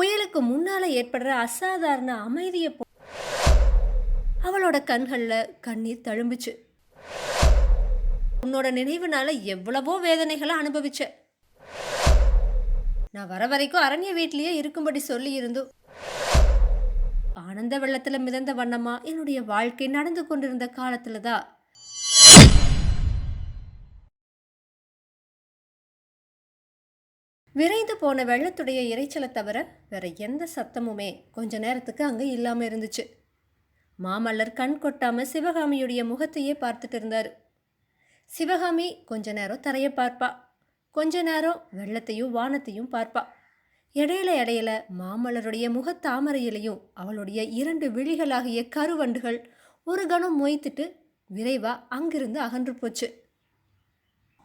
புயலுக்கு முன்னால் ஏற்படுற அசாதாரண அமைதியை போ அவளோட கண்களில் கண்ணீர் தழும்புச்சு. உன்னோட நினைவுனால எவ்வளவோ வேதனைகளை அனுபவிச்ச. நான் வர வரைக்கும் அரண்ய வீட்லேயே இருக்கும்படி சொல்லி இருந்தோம் ஆனந்த வெள்ளத்தில் மிதந்த வண்ணமா என்னுடைய வாழ்க்கை நடந்து கொண்டிருந்த காலத்தில் தான் விரைந்து போன வெள்ளத்துடைய இறைச்சலை தவிர வேற எந்த சத்தமுமே கொஞ்ச நேரத்துக்கு அங்கே இல்லாமல் இருந்துச்சு. மாமல்லர் கண் கொட்டாமல் சிவகாமியுடைய முகத்தையே பார்த்துட்டு இருந்தார். சிவகாமி கொஞ்ச நேரம் தரையை பார்ப்பா. கொஞ்ச நேரம் வெள்ளத்தையும் வானத்தையும் பார்ப்பா. இடையில இடையில மாமல்லருடைய முகத்தாமரையிலையும் அவளுடைய இரண்டு விழிகளாகிய கருவண்டுகள் ஒரு கணம் மொய்த்துட்டு விரைவாக அங்கிருந்து அகன்று போச்சு.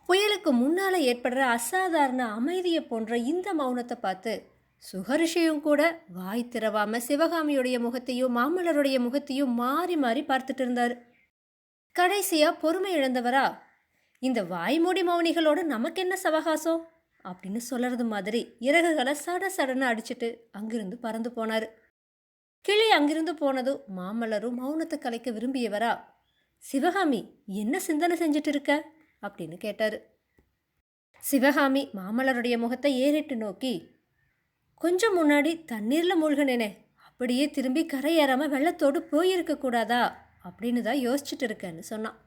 புயலுக்கு முன்னால் ஏற்படுற அசாதாரண அமைதியை போன்ற இந்த மௌனத்தை பார்த்து சுகரிஷியும் கூட வாய் திறவாம சிவகாமியுடைய முகத்தையும் மாமல்லருடைய முகத்தையும் மாறி மாறி பார்த்துட்டு இருந்தார். கடைசியா பொறுமை இழந்தவரா இந்த வாய்மூடி மௌனிகளோட நமக்கு என்ன சவகாசம்? அப்படின்னு சொல்றது மாதிரி இறகுகளை சட சடன்னு அடிச்சிட்டு அங்கிருந்து பறந்து போனார். கிளி அங்கிருந்து போனதும் மாமல்லரும் மௌனத்தை கலைக்க விரும்பியவரா சிவகாமி என்ன சிந்தனை செஞ்சுட்டு இருக்க? அப்படின்னு கேட்டாரு. சிவகாமி மாமல்லருடைய முகத்தை ஏறிட்டு நோக்கி கொஞ்சம் முன்னாடி தண்ணீரில் மூழ்கினேனே அப்படியே திரும்பி கரையேறாமல் வெள்ளத்தோடு போயிருக்க கூடாதா? அப்படின்னு தான் யோசிச்சுட்டு இருக்கேன்னு சொன்னான்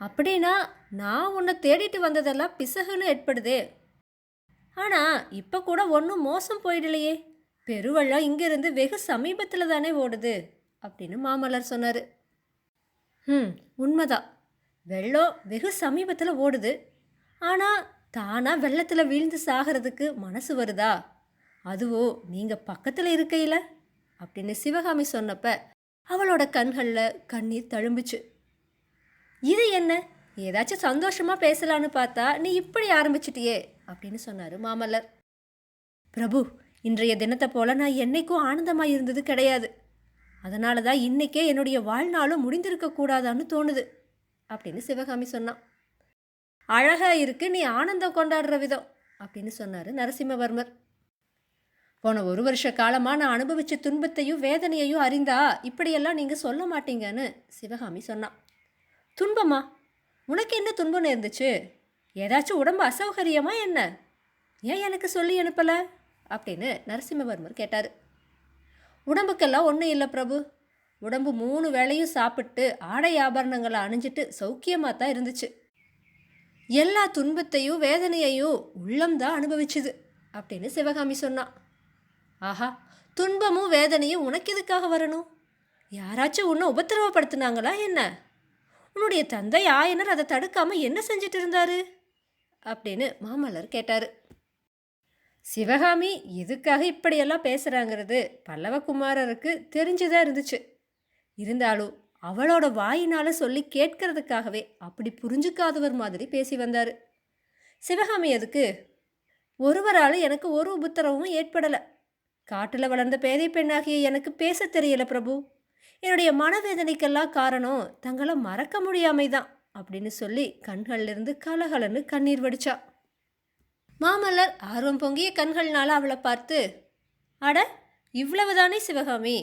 அப்படின்னா நான் உன்னை தேடிட்டு வந்ததெல்லாம் பிசகுன்னு ஏற்படுதே. ஆனால் இப்போ கூட ஒன்றும் மோசம் போயிடலையே. பெருவெள்ளம் இங்கேருந்து வெகு சமீபத்தில் தானே ஓடுது? அப்படின்னு மாமல்லர் சொன்னார். ம் உண்மைதான். வெள்ளம் வெகு சமீபத்தில் ஓடுது. ஆனால் தானாக வெள்ளத்தில் வீழ்ந்து சாகிறதுக்கு மனசு வருதா? அதுவோ நீங்கள் பக்கத்தில் இருக்கையில்? அப்படின்னு சிவகாமி சொன்னப்ப அவளோட கண்களில் கண்ணீர் தழும்புச்சு. இது என்ன? ஏதாச்சும் சந்தோஷமாக பேசலான்னு பார்த்தா நீ இப்படி ஆரம்பிச்சிட்டியே அப்படின்னு சொன்னார் மாமல்லர். பிரபு இன்றைய தினத்தை போல நான் என்னைக்கும் ஆனந்தமாக இருந்தது கிடையாது. அதனால தான் இன்னைக்கே என்னுடைய வாழ்நாளும் முடிந்திருக்கக்கூடாதான்னு தோணுது. அப்படின்னு சிவகாமி சொன்னான். அழகாக இருக்கு நீ ஆனந்தம் கொண்டாடுற விதம் அப்படின்னு சொன்னார் நரசிம்மவர்மர். போன ஒரு வருஷ காலமாக நான் அனுபவித்த துன்பத்தையும் வேதனையையும் அறிந்தா இப்படியெல்லாம் நீங்கள் சொல்ல மாட்டீங்கன்னு சிவகாமி சொன்னான். துன்பமா? உனக்கு என்ன துன்பம் இருந்துச்சு ஏதாச்சும் உடம்பு அசௌகரியமா என்ன? ஏன் எனக்கு சொல்லி அனுப்பலை? அப்படின்னு நரசிம்மவர்மர் கேட்டார். உடம்புக்கெல்லாம் ஒன்றும் இல்லை பிரபு. உடம்பு மூணு வேளையும் சாப்பிட்டு ஆடை ஆபரணங்களை அணிஞ்சிட்டு சௌக்கியமாக தான் இருந்துச்சு. எல்லா துன்பத்தையும் வேதனையையும் உள்ளம்தான் அனுபவிச்சுது அப்படின்னு சிவகாமி சொன்னான் ஆஹா துன்பமும் வேதனையும் உனக்கு எதுக்காக வரணும்? யாராச்சும் உன்னை உபத்திரவப்படுத்துனாங்களா என்ன? உன்னுடைய தந்தை ஆயனர் அதை தடுக்காமல் என்ன செஞ்சுட்டு இருந்தாரு? அப்படின்னு மாமல்லர் கேட்டார். சிவகாமி எதுக்காக இப்படியெல்லாம் பேசுகிறாங்கிறது பல்லவகுமாரருக்கு தெரிஞ்சுதான் இருந்துச்சு. இருந்தாலும் அவளோட வாயினால் சொல்லி கேட்கறதுக்காகவே அப்படி புரிஞ்சுக்காதவர் மாதிரி பேசி வந்தார். சிவகாமி அதுக்கு ஒருவரால் எனக்கு ஒரு உபத்திரவும் ஏற்படலை. காட்டில் வளர்ந்த பேதை பெண்ணாகிய எனக்கு பேச தெரியல பிரபு. என்னுடைய மனவேதனைக்கெல்லாம் காரணம் தங்களை மறக்க முடியாமை தான் அப்படின்னு சொல்லி கண்கள்லேருந்து கலகலன்னு கண்ணீர் வடிச்சா. மாமல்லர் ஆர்வம் பொங்கிய கண்கள்னால அவளை பார்த்து அட இவ்வளவுதானே சிவகாமி?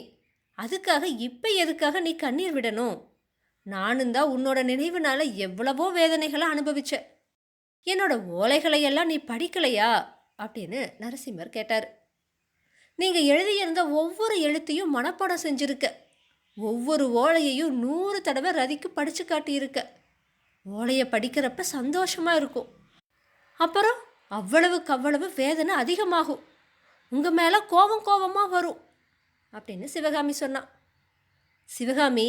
அதுக்காக இப்போ எதுக்காக நீ கண்ணீர் விடணும்? நானும் தான் உன்னோட நினைவுனால எவ்வளவோ வேதனைகளை அனுபவிச்ச. என்னோட ஓலைகளை எல்லாம் நீ படிக்கலையா? அப்படின்னு நரசிம்மர் கேட்டார். நீங்கள் எழுதியிருந்த ஒவ்வொரு எழுத்தையும் மனப்பாடம் செஞ்சுருக்க. ஒவ்வொரு ஓலையையும் நூறு தடவை ரதிக்கு படித்து காட்டியிருக்க. ஓலையை படிக்கிறப்ப சந்தோஷமாக இருக்கும். அப்புறம் அவ்வளவுக்கு அவ்வளவு வேதனை அதிகமாகும். உங்கள் மேலே கோபம் கோபமாக வரும். அப்படின்னு சிவகாமி சொன்னான். சிவகாமி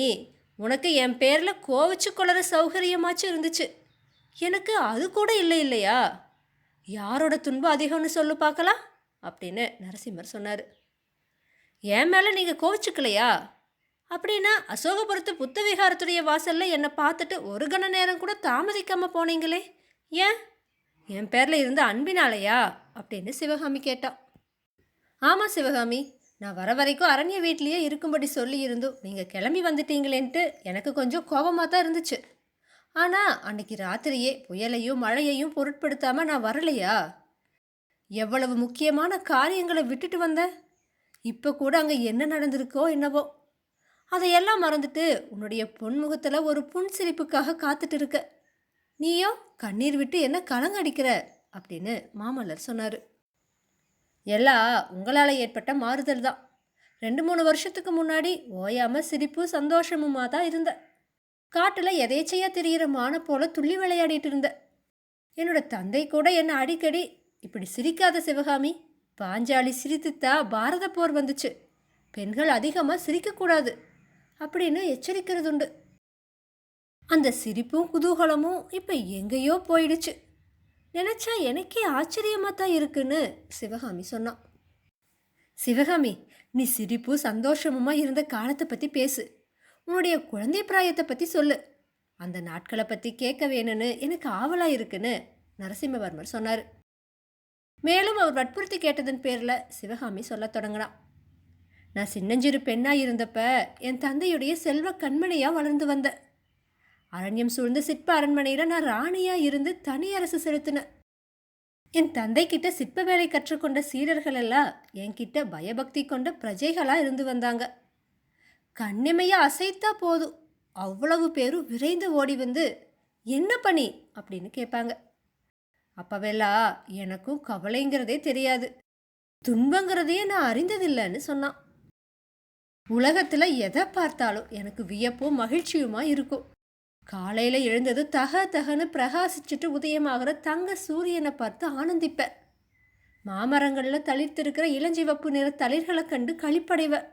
உனக்கு என் பேரில் கோவிச்சு கொள்ளுற சௌகரியமாச்சும் இருந்துச்சு. எனக்கு அது கூட இல்லை இல்லையா? யாரோட துன்பம் அதிகம்னு சொல்லு பார்க்கலாம் அப்படின்னு நரசிம்மர் சொன்னார். என் மேலே நீங்கள் கோவிச்சுக்கலையா? அப்படின்னா அசோகபுரத்து புத்த விகாரத்துடைய வாசலில் என்னை பார்த்துட்டு ஒரு கண நேரம் கூட தாமதிக்காமல் போனீங்களே ஏன்? என் பேரில் இருந்த அன்பினாலையா? அப்படின்னு சிவகாமி கேட்டான் ஆமாம் சிவகாமி நான் வர வரைக்கும் அரண்ய வீட்லேயே இருக்கும்படி சொல்லியிருந்தோம் நீங்கள் கிளம்பி வந்துட்டீங்களேன்ட்டு எனக்கு கொஞ்சம் கோபமாக தான் இருந்துச்சு. ஆனால் அன்னைக்கு ராத்திரியே புயலையும் மழையையும் பொருட்படுத்தாமல் நான் வரலையா? எவ்வளவு முக்கியமான காரியங்களை விட்டுட்டு வந்தேன் இப்போ கூட அங்கே என்ன நடந்திருக்கோ என்னவோ. அதையெல்லாம் மறந்துட்டு உன்னுடைய பொன்முகத்தில் ஒரு புன்சிரிப்புக்காக காத்துட்டு இருக்க. நீயோ கண்ணீர் விட்டு என்ன கலங்கடிக்கிற அப்படின்னு மாமல்லர் சொன்னார். எல்லாம் உங்களால் ஏற்பட்ட மாறுதல் தான். ரெண்டு மூணு வருஷத்துக்கு முன்னாடி ஓயாமல் சிரிப்பு சந்தோஷமுமா தான் இருந்த. காட்டில் எதேச்சையாக தெரிகிற மான போல துள்ளி விளையாடிட்டு இருந்த. என்னோட தந்தை கூட என்னை அடிக்கடி இப்படி சிரிக்காத சிவகாமி பாஞ்சாலி சிரித்துத்தா பாரத போர் வந்துச்சு. பெண்கள் அதிகமாக சிரிக்கக்கூடாது அப்படின்னு எச்சரிக்கிறது உண்டு அந்த சிரிப்பும் குதூகலமும் இப்போ எங்கேயோ போயிடுச்சு. நினச்சா எனக்கே ஆச்சரியமாக தான் இருக்குன்னு சிவகாமி சொன்னான். சிவகாமி நீ சிரிப்பு சந்தோஷமுமா இருந்த காலத்தை பற்றி பேசு. உன்னுடைய குழந்தை பிராயத்தை பற்றி சொல்லு. அந்த நாட்களை பற்றி கேட்க வேணும்னு எனக்கு ஆவலாக இருக்குன்னு நரசிம்மவர்மர் சொன்னார். மேலும் அவர் வற்புறுத்தி கேட்டதன் பேரில் சிவகாமி சொல்லத் தொடங்கினான். நான் சின்னஞ்சிறு பெண்ணாக இருந்தப்ப என் தந்தையுடைய செல்வ கண்மணியாக வளர்ந்து வந்தேன் அரண்யம் சூழ்ந்த சிற்ப அரண்மனையில் நான் ராணியாக இருந்து தனி அரசு செலுத்தினேன். என் தந்தைக்கிட்ட சிற்ப வேலை கற்றுக்கொண்ட சீடர்கள் எல்லாம் என்கிட்ட பயபக்தி கொண்ட பிரஜைகளாக இருந்து வந்தாங்க. கண்ணிமையாக அசைத்தா போதும். அவ்வளவு பேரும் விரைந்து ஓடி வந்து என்ன பணி? அப்படின்னு கேட்பாங்க. அப்பவெல்லாம் எனக்கும் கவலைங்கிறதே தெரியாது. துன்பங்கிறதையே நான் அறிந்ததில்லைன்னு சொன்னான். உலகத்தில் எதை பார்த்தாலும் எனக்கு வியப்பும் மகிழ்ச்சியுமா இருக்கும். காலையில் எழுந்தது தக தகன்னு பிரகாசிச்சுட்டு உதயமாகிற தங்க சூரியனை பார்த்து ஆனந்திப்பேன். மாமரங்களில் தளிர்த்திருக்கிற இளஞ்சிவப்பு நிற தளிர்களை கண்டு களிப்படைவேன்.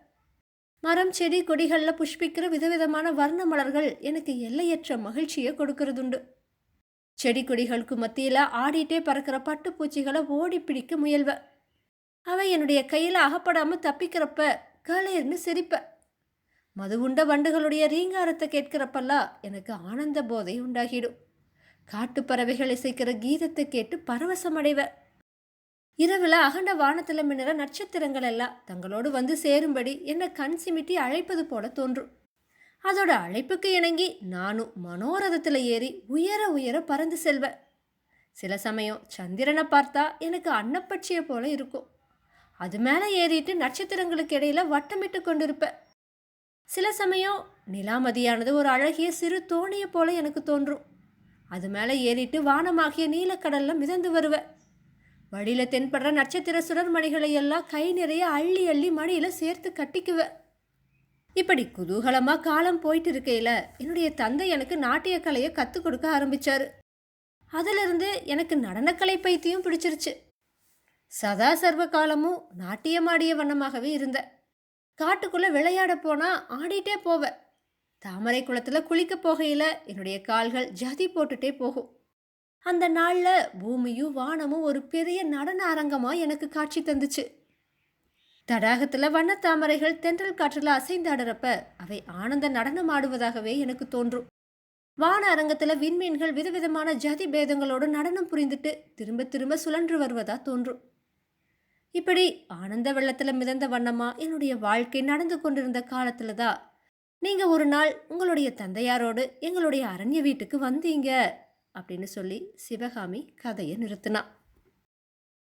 மரம் செடி கொடிகளில் புஷ்பிக்கிற விதவிதமான வர்ண மலர்கள் எனக்கு எல்லையற்ற மகிழ்ச்சியை கொடுக்கறதுண்டு. செடி கொடிகளுக்கு மத்தியில் ஆடிட்டே பறக்கிற பட்டுப்பூச்சிகளை ஓடி பிடிக்க முயல்வேன். அவை என்னுடைய கையில் அகப்படாமல் தப்பிக்கிறப்ப கலேர்னு சிரிப்பேன். மது உண்ட வண்டுகளுடைய ரீங்காரத்தை கேட்கிறப்பெல்லாம் எனக்கு ஆனந்த போதை உண்டாகிடும். காட்டுப்பறவைகள் இசைக்கிற கீதத்தை கேட்டு பரவசமடைவேன் இரவில் அகண்ட வானத்தில் மின்னற நட்சத்திரங்கள் எல்லாம் தங்களோடு வந்து சேரும்படி என்னை கண் சிமிட்டி அழைப்பது போல தோன்றும். அதோட அழைப்புக்கு இணங்கி நானும் மனோரதத்தில் ஏறி உயர உயர பறந்து செல்வேன். சில சமயம் சந்திரனை பார்த்தா எனக்கு அன்னப்பட்சியை போல இருக்கும். அது மேலே ஏறிட்டு நட்சத்திரங்களுக்கு இடையில வட்டமிட்டு கொண்டிருப்பேன். சில சமயம் நிலாமதியானது ஒரு அழகிய சிறு தோணியை போல எனக்கு தோன்றும். அது மேலே ஏறிட்டு வானமாகிய நீலக்கடலில் மிதந்து வருவேன் வழியில் தென்படுற நட்சத்திர சுடர்மணிகளை எல்லாம் கை நிறைய அள்ளி அள்ளி மணியில் சேர்த்து கட்டிக்குவேன் இப்படி குதூகலமாக காலம் போயிட்டு இருக்கையில் என்னுடைய தந்தை எனக்கு நாட்டிய கலையை கற்றுக் கொடுக்க ஆரம்பித்தார் அதிலிருந்து எனக்கு நடனக்கலை பைத்தியம் பிடிச்சிருச்சு. சதா சர்வ காலமும் நாட்டியமாடிய வண்ணமாகவே இருந்தேன். காட்டுக்குள்ளே விளையாட போனால் ஆடிட்டே போவேன் தாமரை குளத்தில் குளிக்க போகையில் என்னுடைய கால்கள் ஜதி போட்டுட்டே போகும். அந்த நாளில் பூமியும் வானமும் ஒரு பெரிய நடன அரங்கமாக எனக்கு காட்சி தந்துச்சு. தடாகத்துல வண்ணத்தாமரைகள் தென்றல் காற்றில் அசைந்தாடுறப்ப அவை ஆனந்த நடனம் ஆடுவதாகவே எனக்கு தோன்றும். வான அரங்கத்தில் விண்மீன்கள் விதவிதமான ஜதி பேதங்களோடு நடனம் புரிந்துட்டு திரும்ப திரும்ப சுழன்று வருவதா தோன்றும். இப்படி ஆனந்த வெள்ளத்தில் மிதந்த வண்ணமா என்னுடைய வாழ்க்கை நடந்து கொண்டிருந்த காலத்துல தான் நீங்க ஒரு நாள் உங்களுடைய தந்தையாரோடு எங்களுடைய அரண்ய வீட்டுக்கு வந்தீங்க அப்படின்னு சொல்லி சிவகாமி கதையை நிறுத்தினா.